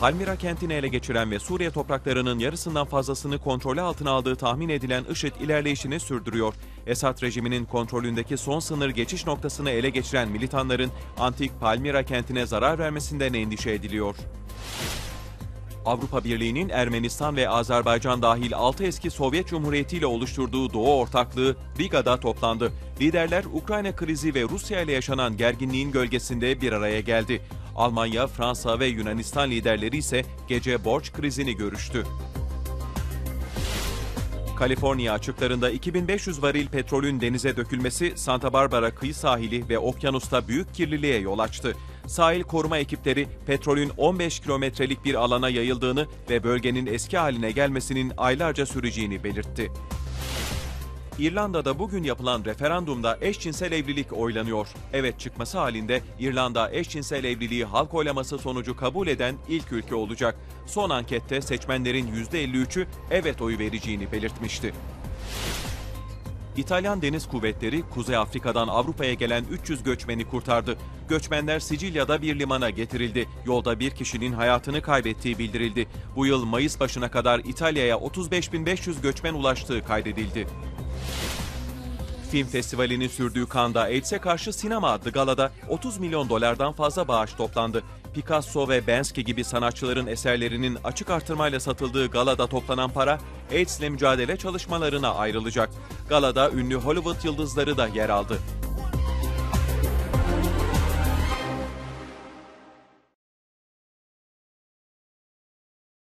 Palmira kentini ele geçiren ve Suriye topraklarının yarısından fazlasını kontrolü altına aldığı tahmin edilen IŞİD ilerleyişini sürdürüyor. Esad rejiminin kontrolündeki son sınır geçiş noktasını ele geçiren militanların antik Palmira kentine zarar vermesinden endişe ediliyor. Avrupa Birliği'nin Ermenistan ve Azerbaycan dahil 6 eski Sovyet Cumhuriyeti ile oluşturduğu Doğu Ortaklığı Riga'da toplandı. Liderler Ukrayna krizi ve Rusya ile yaşanan gerginliğin gölgesinde bir araya geldi. Almanya, Fransa ve Yunanistan liderleri ise gece borç krizini görüştü. Kaliforniya açıklarında 2500 varil petrolün denize dökülmesi Santa Barbara kıyı sahili ve okyanusta büyük kirliliğe yol açtı. Sahil koruma ekipleri petrolün 15 kilometrelik bir alana yayıldığını ve bölgenin eski haline gelmesinin aylarca süreceğini belirtti. İrlanda'da bugün yapılan referandumda eşcinsel evlilik oylanıyor. Evet çıkması halinde İrlanda eşcinsel evliliği halk oylaması sonucu kabul eden ilk ülke olacak. Son ankette seçmenlerin %53'ü evet oyu vereceğini belirtmişti. İtalyan Deniz Kuvvetleri Kuzey Afrika'dan Avrupa'ya gelen 300 göçmeni kurtardı. Göçmenler Sicilya'da bir limana getirildi. Yolda bir kişinin hayatını kaybettiği bildirildi. Bu yıl Mayıs başına kadar İtalya'ya 35.500 göçmen ulaştığı kaydedildi. Film festivalinin sürdüğü Cannes'da AIDS'e karşı sinema adlı galada 30 milyon dolardan fazla bağış toplandı. Picasso ve Banksy gibi sanatçıların eserlerinin açık artırmayla satıldığı galada toplanan para AIDS ile mücadele çalışmalarına ayrılacak. Galada ünlü Hollywood yıldızları da yer aldı.